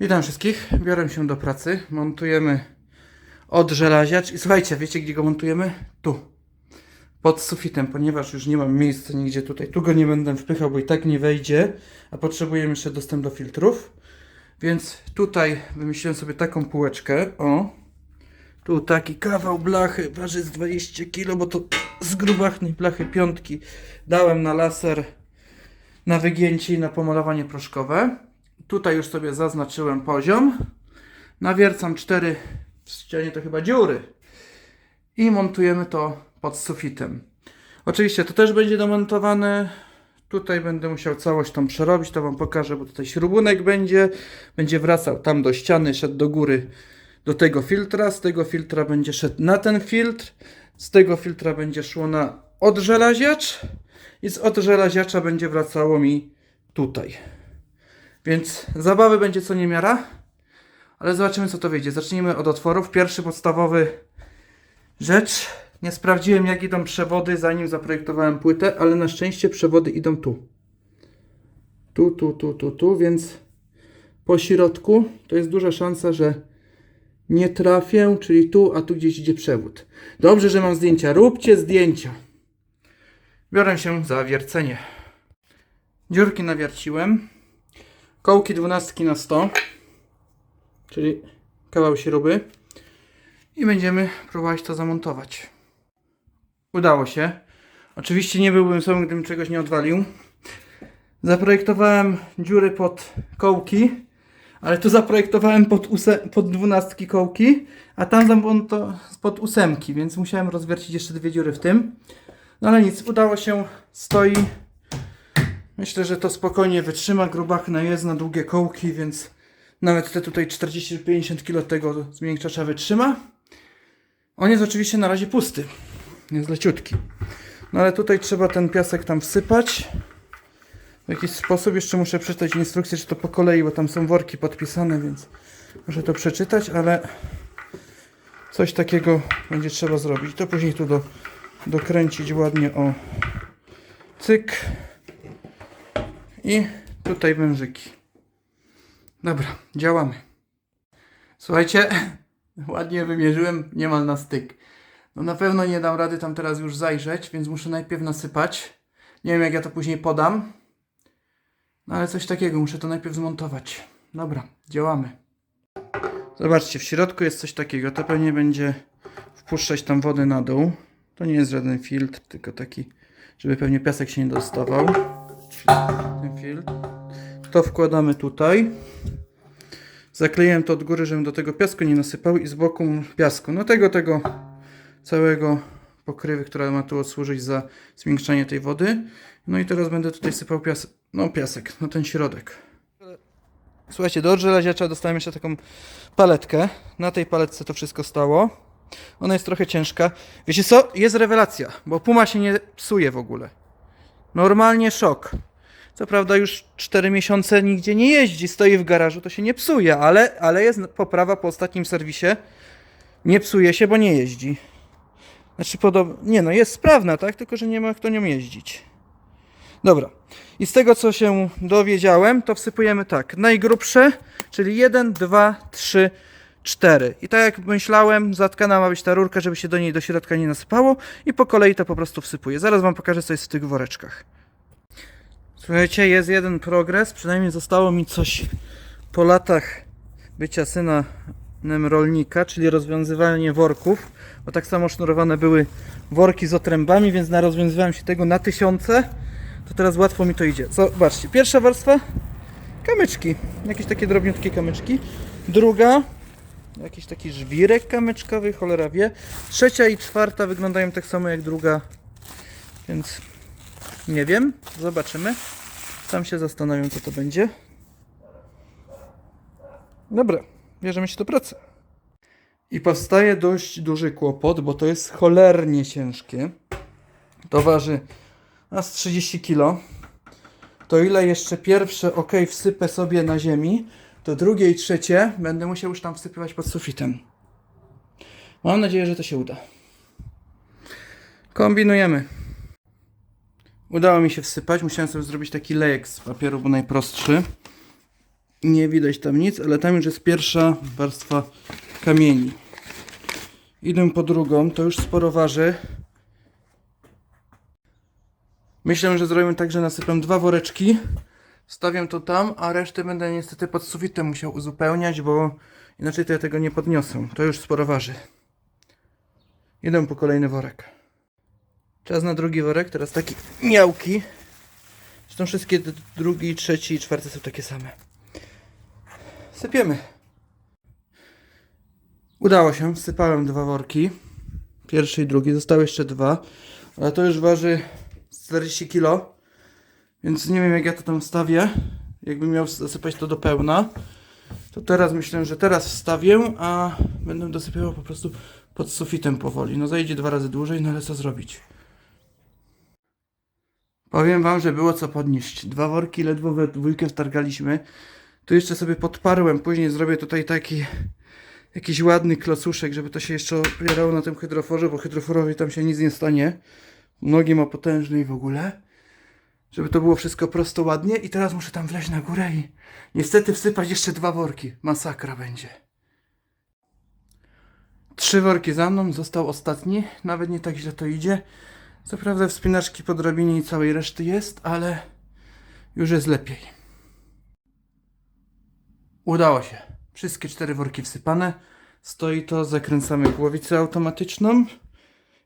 Witam wszystkich. Biorę się do pracy. Montujemy odżelaziacz. I słuchajcie, wiecie gdzie go montujemy? Tu. Pod sufitem, ponieważ już nie mam miejsca nigdzie tutaj. Tu go nie będę wpychał, bo i tak nie wejdzie. A potrzebujemy jeszcze dostęp do filtrów. Więc tutaj wymyśliłem sobie taką półeczkę. O. Tu taki kawał blachy, waży z 20 kg, bo to z grubachnej blachy piątki dałem na laser na wygięcie i na pomalowanie proszkowe. Tutaj już sobie zaznaczyłem poziom. Nawiercam cztery w ścianie to chyba dziury. I montujemy to pod sufitem. Oczywiście to też będzie domontowane. Tutaj będę musiał całość tą przerobić, to wam pokażę, bo tutaj śrubunek będzie. Będzie wracał tam do ściany, szedł do góry do tego filtra. Z tego filtra będzie szedł na ten filtr. Z tego filtra będzie szło na odżelaziacz. I z odżelaziacza będzie wracało mi tutaj. Więc zabawy będzie co niemiara. Ale zobaczymy co to wyjdzie. Zacznijmy od otworów. Pierwszy podstawowy rzecz. Nie sprawdziłem jak idą przewody zanim zaprojektowałem płytę, ale na szczęście przewody idą tu. Tu, tu, tu, tu, tu, więc po środku to jest duża szansa, że nie trafię, czyli tu, a tu gdzieś idzie przewód. Dobrze, że mam zdjęcia. Róbcie zdjęcia. Biorę się za wiercenie. Dziurki nawierciłem. Kołki 12 na 100, czyli kawał śruby. I będziemy próbować to zamontować. Udało się. Oczywiście nie byłbym sobą, gdybym czegoś nie odwalił. Zaprojektowałem dziury pod kołki, ale tu zaprojektowałem pod, pod 12 kołki, a tam to pod ósemki, więc musiałem rozwiercić jeszcze dwie dziury w tym. No ale nic, udało się, stoi. Myślę, że to spokojnie wytrzyma. Grubachna jest na długie kołki, więc nawet te tutaj 40-50 kg tego zmiękczacza wytrzyma. On jest oczywiście na razie pusty. Jest leciutki. No ale tutaj trzeba ten piasek tam wsypać. W jakiś sposób jeszcze muszę przeczytać instrukcję, czy to po kolei, bo tam są worki podpisane, więc muszę to przeczytać, ale coś takiego będzie trzeba zrobić. To później tu do, dokręcić ładnie o cyk. I tutaj wężyki. Dobra, działamy. Słuchajcie, ładnie wymierzyłem niemal na styk. No na pewno nie dam rady tam teraz już zajrzeć, więc muszę najpierw nasypać. Nie wiem jak ja to później podam. No ale coś takiego, muszę to najpierw zmontować. Dobra, działamy. Zobaczcie, w środku jest coś takiego. To pewnie będzie wpuszczać tam wodę na dół. To nie jest żaden filtr, tylko taki, żeby pewnie piasek się nie dostawał ten. To wkładamy tutaj. Zakleiłem to od góry, żebym do tego piasku nie nasypał i z boku piasku. No tego, tego całego pokrywy, która ma tu służyć za zmiękczanie tej wody. No i teraz będę tutaj sypał piasek, no piasek, no ten środek. Słuchajcie, do żelaziacza dostałem jeszcze taką paletkę. Na tej paletce to wszystko stało. Ona jest trochę ciężka. Wiecie co? Jest rewelacja, bo Puma się nie psuje w ogóle. Normalnie szok. Co prawda już 4 miesiące nigdzie nie jeździ, stoi w garażu, to się nie psuje, ale, ale jest poprawa po ostatnim serwisie. Nie psuje się, bo nie jeździ. Znaczy podobno, nie no, jest sprawna, tak? Tylko, że nie ma kto nią jeździć. Dobra. I z tego, co się dowiedziałem, to wsypujemy tak. Najgrubsze, czyli 1, 2, 3, 4. I tak jak myślałem, zatkana ma być ta rurka, żeby się do niej do środka nie nasypało. I po kolei to po prostu wsypuję. Zaraz Wam pokażę, co jest w tych woreczkach. Słuchajcie, jest jeden progres. Przynajmniej zostało mi coś po latach bycia synem rolnika, czyli rozwiązywanie worków. Bo tak samo sznurowane były worki z otrębami, więc rozwiązywałem się tego na tysiące. To teraz łatwo mi to idzie. Zobaczcie, pierwsza warstwa kamyczki. Jakieś takie drobniutkie kamyczki. Druga jakiś taki żwirek kamyczkowy, cholera wie. Trzecia i czwarta wyglądają tak samo jak druga, więc nie wiem, zobaczymy. Sam się zastanawiam, co to będzie. Dobra, bierzemy się do pracy. I powstaje dość duży kłopot, bo to jest cholernie ciężkie. To waży aż 30 kg. To ile jeszcze pierwsze ok wsypę sobie na ziemi, to drugie i trzecie będę musiał już tam wsypywać pod sufitem. Mam nadzieję, że to się uda. Kombinujemy. Udało mi się wsypać. Musiałem sobie zrobić taki lejek z papieru, bo najprostszy. Nie widać tam nic, ale tam już jest pierwsza warstwa kamieni. Idę po drugą, to już sporo waży. Myślę, że zrobimy tak, że nasypam dwa woreczki, stawiam to tam, a resztę będę niestety pod sufitem musiał uzupełniać, bo inaczej to ja tego nie podniosę. To już sporo waży. Idę po kolejny worek. Czas na drugi worek, teraz taki miałki. Zresztą wszystkie drugi, trzeci i czwarty są takie same. Sypiemy. Udało się, wsypałem dwa worki. Pierwszy i drugi, zostały jeszcze dwa. Ale to już waży 40 kg. Więc nie wiem jak ja to tam wstawię. Jakbym miał zasypać to do pełna. To teraz myślę, że teraz wstawię, a będę dosypywał po prostu pod sufitem powoli. No zajdzie dwa razy dłużej, no ale co zrobić? Powiem wam, że było co podnieść. Dwa worki ledwo we dwójkę wtargaliśmy. Tu jeszcze sobie podparłem. Później zrobię tutaj taki jakiś ładny klocuszek, żeby to się jeszcze opierało na tym hydroforze, bo hydroforowi tam się nic nie stanie. Nogi ma potężne i w ogóle. Żeby to było wszystko prosto ładnie. I teraz muszę tam wleźć na górę i niestety wsypać jeszcze dwa worki. Masakra będzie. Trzy worki za mną, został ostatni. Nawet nie tak źle to idzie. Co prawda wspinaczki po drabinie i całej reszty jest, ale już jest lepiej. Udało się. Wszystkie cztery worki wsypane. Stoi to, zakręcamy głowicę automatyczną.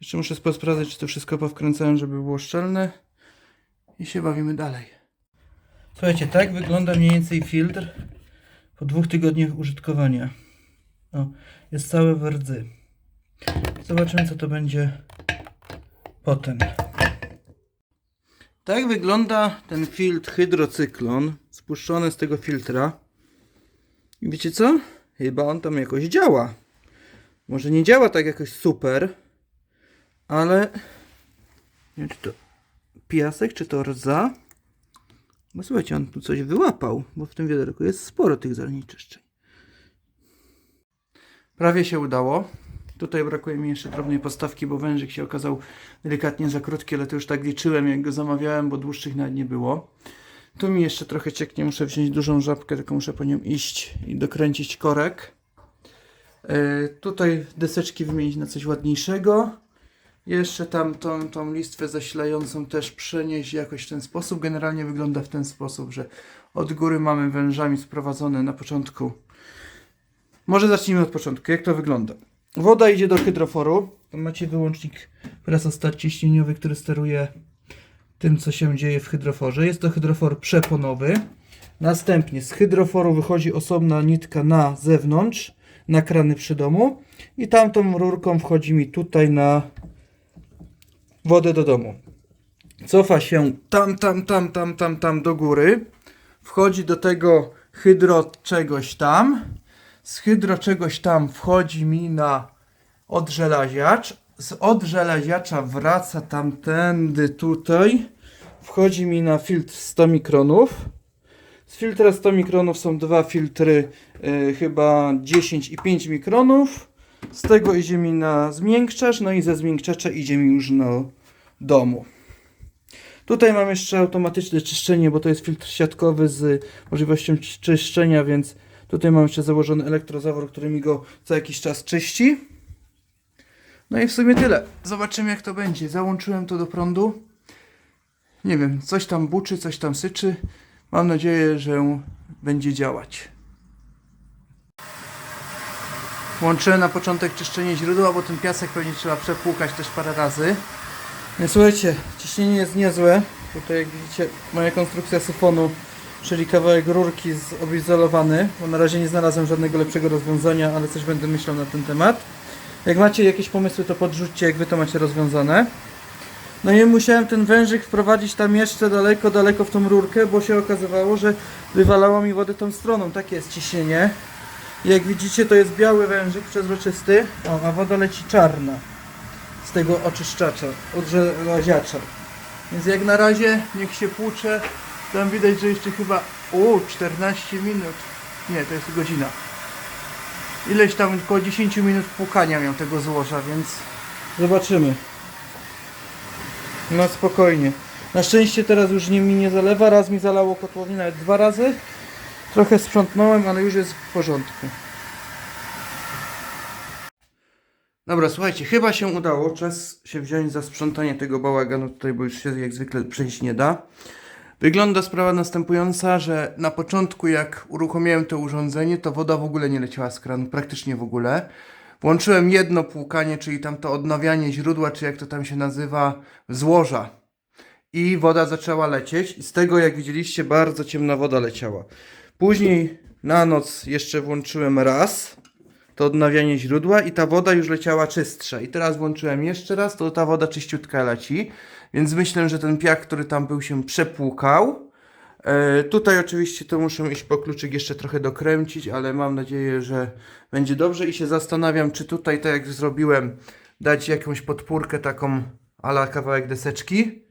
Jeszcze muszę sprawdzać, czy to wszystko powkręcałem, żeby było szczelne. I się bawimy dalej. Słuchajcie, tak wygląda mniej więcej filtr po dwóch tygodniach użytkowania. O, jest całe w rdzy. Zobaczymy, co to będzie potem. Tak wygląda ten filtr hydrocyklon spuszczony z tego filtra. I wiecie co? Chyba on tam jakoś działa. Może nie działa tak jakoś super, ale nie wiem, czy to piasek, czy to rdza. Bo słuchajcie, on tu coś wyłapał, bo w tym wiaderku jest sporo tych zanieczyszczeń. Prawie się udało. Tutaj brakuje mi jeszcze drobnej postawki, bo wężyk się okazał delikatnie za krótki, ale to już tak liczyłem, jak go zamawiałem, bo dłuższych nawet nie było. Tu mi jeszcze trochę cieknie, muszę wziąć dużą żabkę, tylko muszę po nią iść i dokręcić korek. Yy, tutaj deseczki wymienić na coś ładniejszego. Jeszcze tam tą, tą listwę zasilającą też przenieść jakoś w ten sposób. Generalnie wygląda w ten sposób, że od góry mamy wężami sprowadzone na początku. Może zacznijmy od początku. Jak to wygląda? Woda idzie do hydroforu. Tam macie wyłącznik presostat ciśnieniowy, który steruje tym, co się dzieje w hydroforze. Jest to hydrofor przeponowy. Następnie z hydroforu wychodzi osobna nitka na zewnątrz, na krany przy domu. I tamtą rurką wchodzi mi tutaj na wodę do domu. Cofa się tam, tam, tam, tam, tam, tam do góry. Wchodzi do tego hydro czegoś tam. Z hydro czegoś tam wchodzi mi na odżelaziacz. Z odżelaziacza wraca tamtędy tutaj. Wchodzi mi na filtr 100 mikronów. Z filtra 100 mikronów są dwa filtry, y, chyba 10 i 5 mikronów. Z tego idzie mi na zmiękczacz, no i ze zmiękczacza idzie mi już do domu. Tutaj mam jeszcze automatyczne czyszczenie, bo to jest filtr siatkowy z możliwością ci- czyszczenia, więc tutaj mam jeszcze założony elektrozawór, który mi go co jakiś czas czyści. No i w sumie tyle. Zobaczymy jak to będzie. Załączyłem to do prądu. Nie wiem, coś tam buczy, coś tam syczy. Mam nadzieję, że będzie działać. Włączyłem na początek czyszczenie źródła, bo ten piasek pewnie trzeba przepłukać też parę razy. Słuchajcie, ciśnienie jest niezłe. Tutaj jak widzicie moja konstrukcja syfonu, czyli kawałek rurki jest obizolowany, bo na razie nie znalazłem żadnego lepszego rozwiązania, ale coś będę myślał na ten temat. Jak macie jakieś pomysły, to podrzućcie, jak wy to macie rozwiązane. No i musiałem ten wężyk wprowadzić tam jeszcze daleko, daleko w tą rurkę, bo się okazywało, że wywalało mi wodę tą stroną. Takie jest ciśnienie. Jak widzicie, to jest biały wężyk przezroczysty, o, a woda leci czarna z tego oczyszczacza, odżelaziacza. Więc jak na razie niech się płucze. Tam widać, że jeszcze chyba u 14 minut. Nie, to jest godzina. Ileś tam około 10 minut płukania miał tego złoża, więc zobaczymy. No spokojnie. Na szczęście teraz już nie mi nie zalewa. Raz mi zalało kotłownię, nawet dwa razy. Trochę sprzątnąłem, ale już jest w porządku. Dobra, słuchajcie, chyba się udało. Czas się wziąć za sprzątanie tego bałaganu tutaj, bo już się jak zwykle przejść nie da. Wygląda sprawa następująca, że na początku jak uruchomiłem to urządzenie, to woda w ogóle nie leciała z kranu, praktycznie w ogóle. Włączyłem jedno płukanie, czyli tam to odnawianie źródła, czy jak to tam się nazywa, złoża. I woda zaczęła lecieć i z tego jak widzieliście bardzo ciemna woda leciała. Później na noc jeszcze włączyłem raz to odnawianie źródła i ta woda już leciała czystsza. I teraz włączyłem jeszcze raz, to ta woda czyściutka leci. Więc myślę, że ten piach, który tam był, się przepłukał. E, tutaj oczywiście to muszę iść po kluczyk jeszcze trochę dokręcić, ale mam nadzieję, że będzie dobrze i się zastanawiam, czy tutaj, tak jak zrobiłem, dać jakąś podpórkę taką ala kawałek deseczki,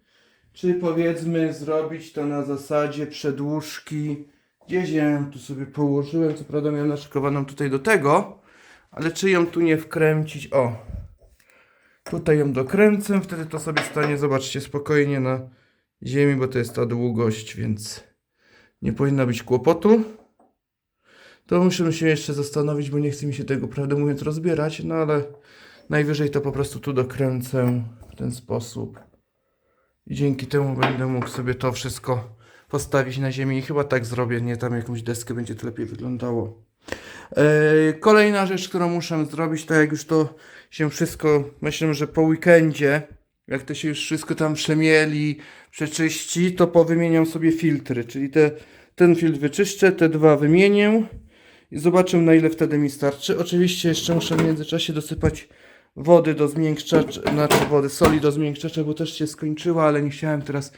czy powiedzmy zrobić to na zasadzie przedłużki. Gdzieś ja ją tu sobie położyłem, co prawda miałem naszykowaną tutaj do tego, ale czy ją tu nie wkręcić? O, Tutaj ją dokręcę, wtedy to sobie stanie, zobaczcie, spokojnie na ziemi, bo to jest ta długość, więc nie powinno być kłopotu. To muszę się jeszcze zastanowić, bo nie chce mi się tego, prawdę mówiąc, rozbierać, no ale najwyżej to po prostu tu dokręcę w ten sposób. I dzięki temu będę mógł sobie to wszystko postawić na ziemi i chyba tak zrobię, nie tam jakąś deskę, będzie to lepiej wyglądało. Yy, Kolejna rzecz, którą muszę zrobić, to jak już to się wszystko, myślę, że po weekendzie, jak to się już wszystko tam przemieli, przeczyści, to powymieniam sobie filtry, czyli te, ten filtr wyczyszczę, te dwa wymienię i zobaczę na ile wtedy mi starczy. Oczywiście jeszcze muszę w międzyczasie dosypać wody do zmiękczacza, znaczy wody, soli do zmiękczacza, bo też się skończyła, ale nie chciałem teraz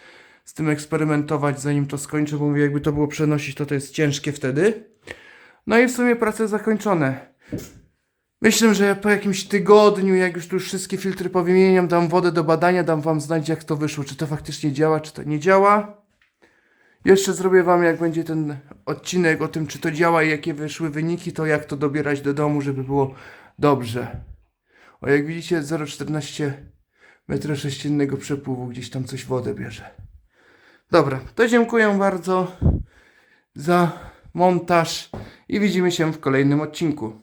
z tym eksperymentować zanim to skończę, bo mówię, jakby to było przenosić, to to jest ciężkie wtedy. No i w sumie prace zakończone. Myślę, że po jakimś tygodniu, jak już tu już wszystkie filtry powymieniam, dam wodę do badania, dam wam znać jak to wyszło, czy to faktycznie działa, czy to nie działa. Jeszcze zrobię wam, jak będzie ten odcinek o tym, czy to działa i jakie wyszły wyniki, to jak to dobierać do domu, żeby było dobrze. O, jak widzicie, 0,14 metra sześciennego przepływu, gdzieś tam coś wodę bierze. Dobra, to dziękuję bardzo za montaż i widzimy się w kolejnym odcinku.